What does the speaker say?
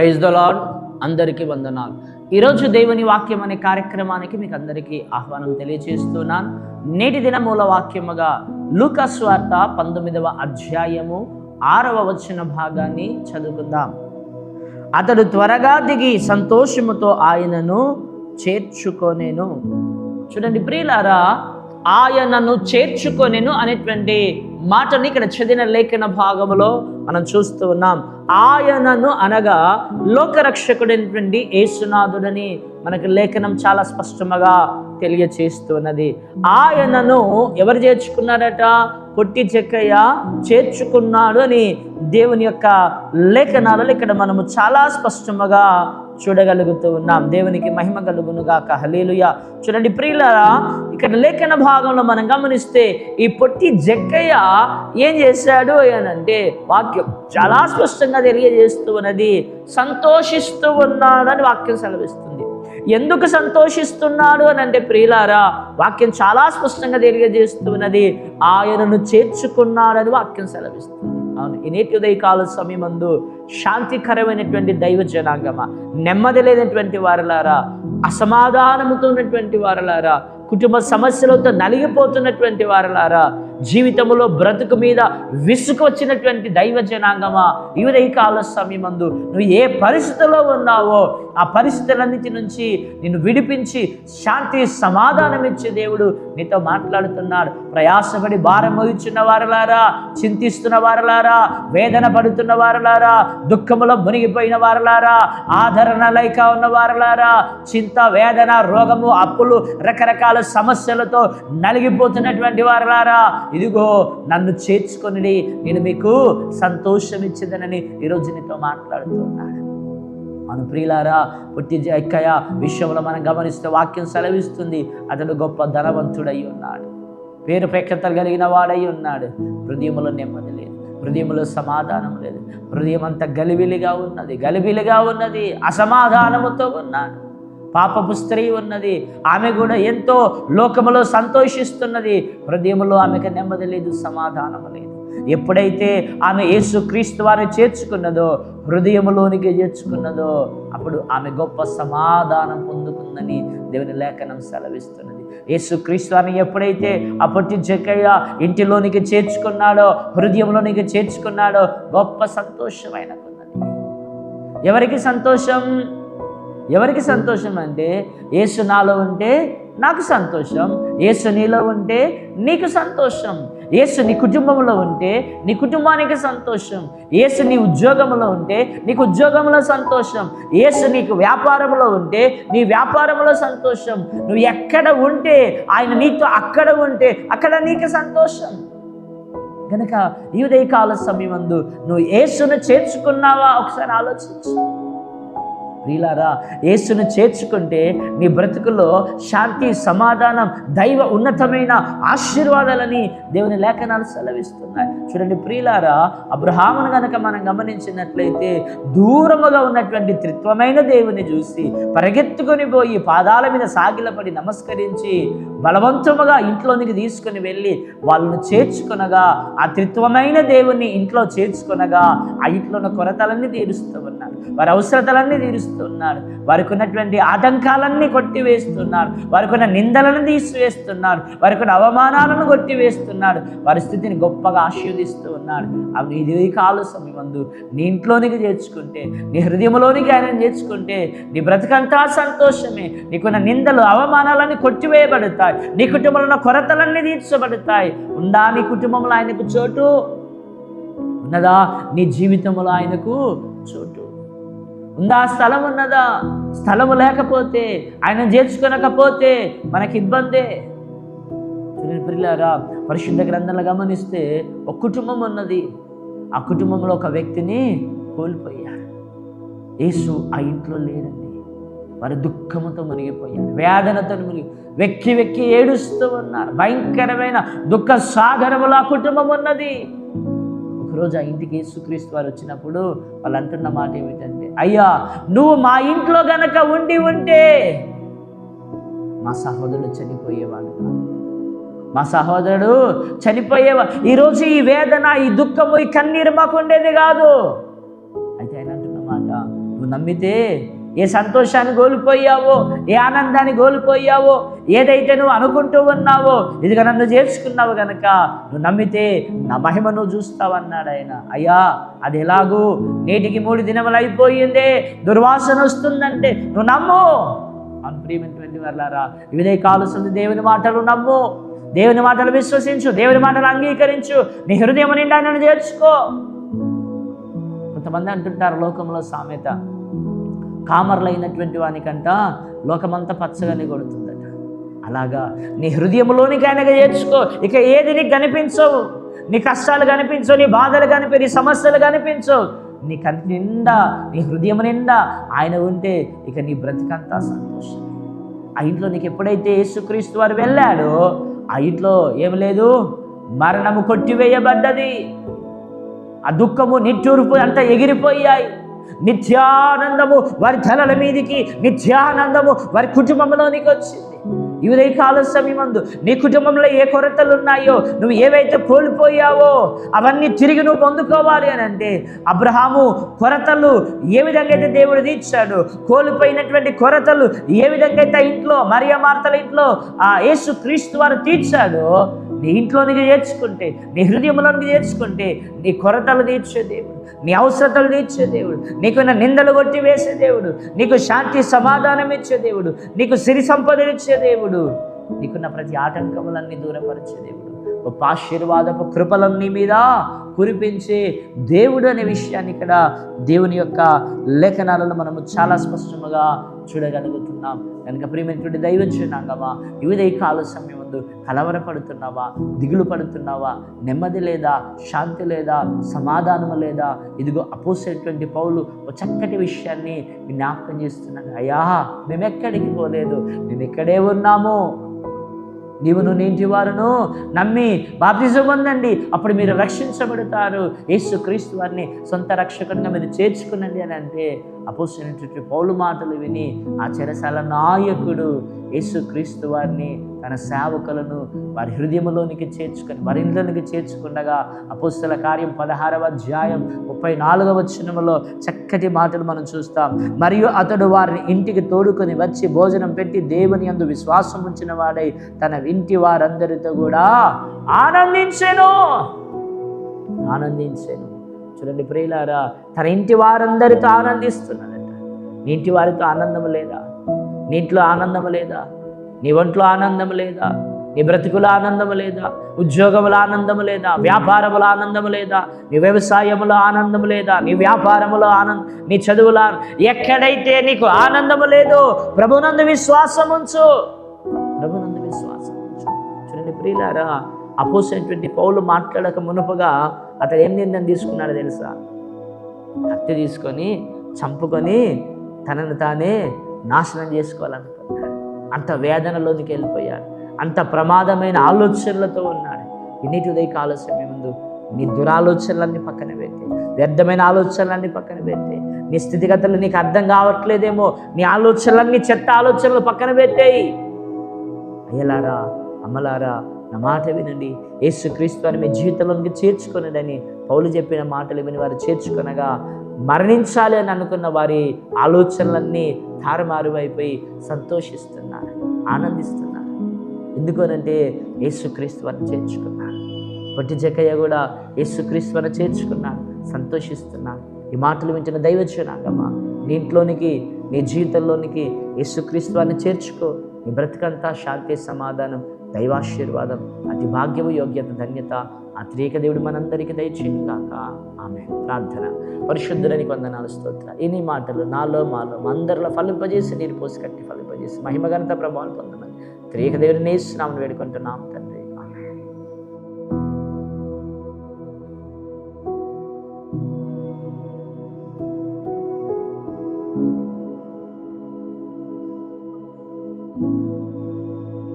Praise the lord అందరికీ వందనాలు. ఈరోజు దేవుని వాక్యం అనే కార్యక్రమానికి మీకు అందరికీ ఆహ్వానం తెలియజేస్తున్నాను. నేటి దిన మూల వాక్యముగా లూకాస్ వార్త పంతొమ్మిదవ అధ్యాయము ఆరవ వచ్చిన భాగాన్ని చదువుకుందాం. అతడు త్వరగా దిగి సంతోషముతో ఆయనను చేర్చుకొనేను. చూడండి ప్రియులారా ఆయనను చేర్చుకొనేను అనేటువంటి మాటని ఇక్కడ చదివిన లేఖన భాగంలో మనం చూస్తూ ఉన్నాం. ఆయనను అనగా లోకరక్షకుడైనటువంటి యేసునాథుడని మనకు లేఖనం చాలా స్పష్టముగా తెలియచేస్తున్నది. ఆయనను ఎవరు చేర్చుకున్నారట? పొట్టి చెక్కయ్య చేర్చుకున్నాడు అని దేవుని యొక్క లేఖనాలలో ఇక్కడ మనము చాలా స్పష్టముగా చూడగలుగుతూ ఉన్నాం. దేవునికి మహిమ కలుగును గాక. హలేలుయ చూడండి ప్రియులరా ఇక్కడ లేఖన భాగంలో మనం గమనిస్తే ఈ పొట్టి జక్కయ్య ఏం చేశాడు అనంటే వాక్యం చాలా స్పష్టంగా తెలియజేస్తూ ఉన్నది. సంతోషిస్తూ ఉన్నాడని వాక్యం సెలవిస్తుంది. ఎందుకు సంతోషిస్తున్నాడు అని అంటే ప్రియులారా వాక్యం చాలా స్పష్టంగా తెలియజేస్తున్నది ఆయనను చేర్చుకున్నాడని వాక్యం సెలవిస్తుంది. అవును. ఈ నేటి ఉదయకాల సమయమందు శాంతికరమైనటువంటి దైవ జనాంగమా? నెమ్మది లేనటువంటి వారలారా? అసమాధానముతో ఉన్నటువంటి వారలారా? కుటుంబ సమస్యలతో నలిగిపోతున్నటువంటి వారలారా? జీవితంలో బ్రతుకు మీద విసుగు వచ్చినటువంటి దైవ జనాంగమా? ఈ కాల సమయమందు నువ్వు ఏ పరిస్థితిలో ఉన్నావో ఆ పరిస్థితులన్నిటి నుంచి నిన్ను విడిపించి శాంతి సమాధానం ఇచ్చే దేవుడు నీతో మాట్లాడుతున్నాడు. ప్రయాసపడి భారం మోయించున్న వారలారా చింతిస్తున్న వారలారా వేదన పడుతున్న వారలారా దుఃఖములో మునిగిపోయిన వారలారా ఆదరణ లేక ఉన్న వారలారా చింత వేదన రోగము అప్పులు రకరకాల సమస్యలతో నలిగిపోతున్నటువంటి వారలారా ఇదిగో నన్ను చేర్చుకొని నేను మీకు సంతోషం ఇచ్చేదనని ఈరోజు నీతో మాట్లాడుతున్నాడు మన ప్రియులారా పుట్టి ఎక్కయ విషయంలో మనం గమనిస్తే వాక్యం సెలవిస్తుంది. అతడు గొప్ప ధనవంతుడై ఉన్నాడు. పేరు ప్రఖ్యతలు కలిగిన వాడై ఉన్నాడు. హృదయములో నెమ్మది లేదు. హృదయములో సమాధానం లేదు. హృదయం అంతా గలిబిలిగా ఉన్నది. గలిబిలిగా ఉన్నది. అసమాధానముతో ఉన్నాడు. పాపపు స్త్రీ ఉన్నది. ఆమె కూడా ఎంతో లోకములో సంతోషిస్తున్నది. హృదయంలో ఆమెకు నెమ్మది లేదు. సమాధానం లేదు. ఎప్పుడైతే ఆమె యేసు క్రీస్తు వారిని చేర్చుకున్నదో హృదయంలోనికి చేర్చుకున్నదో అప్పుడు ఆమె గొప్ప సమాధానం పొందుకుందని దేవుని లేఖనం సెలవిస్తున్నది. యేసు క్రీస్తు ఎప్పుడైతే అప్పటి పొట్టి ఇంటిలోనికి చేర్చుకున్నాడో హృదయంలోనికి చేర్చుకున్నాడో గొప్ప సంతోషం ఆయనకున్నది ఎవరికి సంతోషం? ఎవరికి సంతోషం అంటే యేసు నాలో ఉంటే నాకు సంతోషం యేసు నీలో ఉంటే నీకు సంతోషం. యేసు నీ కుటుంబంలో ఉంటే నీ కుటుంబానికి సంతోషం. ఏసు నీ ఉద్యోగంలో ఉంటే నీకు ఉద్యోగంలో సంతోషం. ఏసు నీకు వ్యాపారంలో ఉంటే నీ వ్యాపారంలో సంతోషం. నువ్వు ఎక్కడ ఉంటే ఆయన నీతో అక్కడ ఉంటే అక్కడ నీకు సంతోషం. కనుక ఈ ఉదయకాల సమయమందు నువ్వు ఏసును చేర్చుకున్నావా? ఒకసారి ఆలోచించు. ప్రియులారా యేసును చేర్చుకుంటే నీ బ్రతుకులో శాంతి సమాధానం దైవ ఉన్నతమైన ఆశీర్వాదాలని దేవుని లేఖనాలు సెలవిస్తున్నాయి. చూడండి ప్రియులారా అబ్రహామును కనుక మనం గమనించినట్లయితే దూరముగా ఉన్నటువంటి త్రిత్వమైన దేవుని చూసి పరిగెత్తుకొని పోయి పాదాల మీద సాగిలపడి నమస్కరించి బలవంతముగా ఇంట్లోనికి తీసుకుని వెళ్ళి వాళ్ళను చేర్చుకొనగా ఆ త్రిత్వమైన ఇంట్లో చేర్చుకొనగా ఆ ఇంట్లో ఉన్న కొరతలన్నీ తీరుస్తూ ఉన్నారు వారి అవసరతలన్నీ తీరుస్తున్నాడు వారికి ఉన్నటువంటి ఆటంకాలన్నీ కొట్టివేస్తున్నారు. వారికి ఉన్న నిందలను తీసివేస్తున్నారు. వారికి ఉన్న అవమానాలను కొట్టివేస్తున్నారు. వారి స్థితిని గొప్పగా ఆశీర్దిస్తూ ఉన్నాడు అవి ఇది కాలు సమయమందు నీ ఇంట్లోనికి చేర్చుకుంటే నీ హృదయంలోనికి ఆయన చేర్చుకుంటే నీ బ్రతకంతా సంతోషమే. నీకున్న నిందలు అవమానాలన్నీ కొట్టివేయబడతాయి. నీ కుటుంబంలో ఉన్న కొరతలన్నీ తీర్చబడతాయి. ఉందా నీ కుటుంబంలో ఆయనకు చోటు? ఉన్నదా? నీ జీవితంలో ఆయనకు చోటు. ఉందా? స్థలం ఉన్నదా? స్థలము లేకపోతే ఆయన చేర్చుకొనకపోతే మనకి ఇబ్బందే. పిల్లారా పరిశుద్ధ గ్రంథంలో గమనిస్తే ఒక కుటుంబం ఉన్నది. ఆ కుటుంబంలో ఒక వ్యక్తిని కోల్పోయారు యేసు ఆ ఇంట్లో లేరండి వారు దుఃఖముతో మునిగిపోయారు. వేదనతో మునిగి వెక్కి వెక్కి ఏడుస్తూ ఉన్నారు. భయంకరమైన దుఃఖ సాగరముల కుటుంబం ఉన్నది. ఒకరోజు ఆ ఇంటికి యేసుక్రీస్తు వారు వచ్చినప్పుడు వాళ్ళు అంటున్న మాట ఏమిటంటే అయ్యా నువ్వు మా ఇంట్లో గనక ఉండి ఉంటే మా సహోదరుడు చనిపోయేవాడు మా సహోదరుడు చనిపోయేవా ఈరోజు ఈ వేదన ఈ దుఃఖము ఈ కన్నీరు మాకు ఉండేది కాదు. అయితే ఆయన అంటున్న మాట నువ్వు నమ్మితే ఏ సంతోషాన్ని కోల్పోయావో ఏ ఆనందాన్ని కోల్పోయావో ఏదైతే నువ్వు అనుకుంటూ ఉన్నావో ఇదిగా నన్ను చేర్చుకున్నావు కనుక నువ్వు నమ్మితే నా మహిమ నువ్వు చూస్తావన్నాడు ఆయన. అయ్యా అది ఎలాగూ నేటికి మూడు దినములు అయిపోయిందే దుర్వాసన వస్తుందంటే నువ్వు నమ్ము. అన్ప్రియమైనటువంటి వాళ్ళారా ఇవిదే కాలుస్తుంది దేవుని మాటలు నమ్ము. దేవుని మాటలు విశ్వసించు దేవుని మాటలు అంగీకరించు. నీ హృదయం నిండా నన్ను చేర్చుకో. కొంతమంది అంటుంటారు లోకంలో సామెత కామర్లైనటువంటి వానికంట లోకమంతా పచ్చగానే కొడుతుంది. అలాగా నీ హృదయంలోనికి ఆయనగా చేర్చుకో ఇక ఏది నీకు కనిపించవు. నీ కష్టాలు కనిపించవు నీ బాధలు కనిపి నీ సమస్యలు కనిపించవు. నీ కంటి నిండా నీ హృదయం నిండా ఆయన ఉంటే ఇక నీ బ్రతికంతా సంతోషం ఆ ఇంట్లో నీకు ఎప్పుడైతే యేసుక్రీస్తు వారు వెళ్ళాడో ఆ ఇంట్లో ఏం లేదు. మరణము కొట్టివేయబడ్డది. ఆ దుఃఖము నిట్టూర్పు అంతా ఎగిరిపోయాయి. నిత్యానందము వారి తలల మీదికి నిత్యానందము వారి కుటుంబంలోనికి వచ్చింది. ఇదే కాల సమయమందు నీ కుటుంబంలో ఏ కొరతలు ఉన్నాయో నువ్వు ఏవైతే కోల్పోయావో అవన్నీ తిరిగి నువ్వు పొందుకోవాలి అని అంటే అబ్రహాము కొరతలు ఏ విధంగా అయితే దేవుడు తీర్చాడు కోల్పోయినటువంటి కొరతలు ఏ విధంగా అయితే ఇంట్లో మరియ మార్తల ఇంట్లో ఆ యేసు క్రీస్తు వారు తీర్చాడో నీ ఇంట్లోనికి చేర్చుకుంటే నీ హృదయంలోనికి చేర్చుకుంటే నీ కొరతలు తీర్చే దేవుడు నీ అవసరతలు తీర్చే దేవుడు నీకున్న నిందలు కొట్టి వేసే దేవుడు నీకు శాంతి సమాధానం ఇచ్చే దేవుడు నీకు సిరి సంపదలు ఇచ్చే దేవుడు నీకున్న ప్రతి ఆటంకములన్నీ దూరపరిచే దేవుడు. గొప్ప ఆశీర్వాదపు కృపలన్నీ మీద కురిపించే దేవుడు అనే విషయాన్ని ఇక్కడ దేవుని యొక్క లేఖనాలను మనము చాలా స్పష్టముగా చూడగలుగుతున్నాం. కనుక ప్రియమైనటువంటి దైవచనాంగమా వివిధ కాల సమయం ముందు కలవరపడుతున్నావా దిగులు పడుతున్నావా నెమ్మది లేదా శాంతి లేదా సమాధానము లేదా? ఇదిగో అపోసేటువంటి పౌలు ఒక చక్కటి విషయాన్ని జ్ఞాపకం చేస్తున్నాడు. అయ్యా మేము ఎక్కడికి పోలేదు మేము ఇక్కడే ఉన్నాము. నీవును నీటి వారును నమ్మి బాప్తిజం పొందండి. అప్పుడు మీరు రక్షించబడతారు. యేసు క్రీస్తు వారిని సొంత రక్షకునిగా మీరు చేర్చుకునండి అని అంటే అపోసినటువంటి పౌలు మాటలు విని ఆ చెరసాల నాయకుడు యేసు క్రీస్తు వారిని తన సేవకులను వారి హృదయంలోనికి చేర్చుకొని వారి ఇంట్లోనికి చేర్చుకుండగా అపుస్తల కార్యం పదహారవ అధ్యాయం ముప్పై నాలుగవ వచనములో చక్కటి మాటలు మనం చూస్తాం. మరియు అతడు వారిని ఇంటికి తోడుకొని వచ్చి భోజనం పెట్టి దేవుని అందు విశ్వాసం ఉంచిన వాడై తన ఇంటి వారందరితో కూడా ఆనందించెను. ఆనందించాను. చూడండి ప్రియులారా తన ఇంటి వారందరితో ఆనందిస్తున్నాడట. నీ ఇంటి వారితో ఆనందం లేదా? నీ ఇంట్లో ఆనందం లేదా? నీ ఒంట్లో ఆనందం లేదా? నీ బ్రతుకుల ఆనందం లేదా? ఉద్యోగముల ఆనందం లేదా? వ్యాపారముల ఆనందం లేదా? నీ వ్యవసాయములో ఆనందం లేదా? నీ వ్యాపారములో ఆనందం నీ చదువుల ఎక్కడైతే నీకు ఆనందము లేదు ప్రభునందు విశ్వాసం ఉంచు. ప్రభునందు విశ్వాసం ఉంచు. చూడండి ప్రియులారా అపోసినటువంటి పౌలు మాట్లాడక మునుపుగా అతడు ఏం నిర్ణయం తీసుకున్నాడో తెలుసా? కత్తి తీసుకొని చంపుకొని తనను తానే నాశనం చేసుకోవాలనుకో అంత వేదనలోనికి వెళ్ళిపోయాడు. అంత ప్రమాదమైన ఆలోచనలతో ఉన్నాడు. ఇన్నిటి ఉదయ కాల ముందు నీ దురాలోచనలన్నీ పక్కన పెట్టి వ్యర్థమైన ఆలోచనలన్నీ పక్కన పెట్టి నీ స్థితిగతులు నీకు అర్థం కావట్లేదేమో నీ ఆలోచనలన్నీ చెత్త ఆలోచనలు పక్కన పెట్టేయి. అయ్యలారా అమ్మలారా నా మాట వినండి. యేసుక్రీస్తు అని మీ జీవితంలోకి చేర్చుకొనడని పౌలు చెప్పిన మాటలు విని వారు చేర్చుకొనగా మరణించాలి అని అనుకున్న వారి ఆలోచనలన్నీ తారుమారు అయిపోయి సంతోషిస్తున్నారు ఆనందిస్తున్నారు. ఎందుకనంటే యేసుక్రీస్తు వారిని చేర్చుకున్నారు. పొట్టి జక్కయ్య కూడా యేసుక్రీస్తు వారిని చేర్చుకున్నాడు సంతోషిస్తున్నాడు ఈ మాటలు వింటున్న దైవచ్చునాకమ్మా నీ ఇంట్లోనికి నీ జీవితంలోనికి యేసుక్రీస్తు వారిని చేర్చుకో. నీ బ్రతికంతా శాంతి సమాధానం దైవాశీర్వాదం అతి భాగ్యము యోగ్యత ధన్యత ఆ త్రేక దేవుడు మనందరికీ దయచేయండి కాక ఆమె ప్రార్థన. పరిశుద్ధులని వందనాలు స్తోత్ర ఇన్ని మాటలు నాలో మాలో అందరిలో ఫలింపజేసి నీరు పోసి కట్టి ఫలింపజేసి మహిమగంత ప్రభావం పొందమని త్రేక దేవుడిని నేస్తున్నామని వేడుకుంటున్నాం. తండ్రి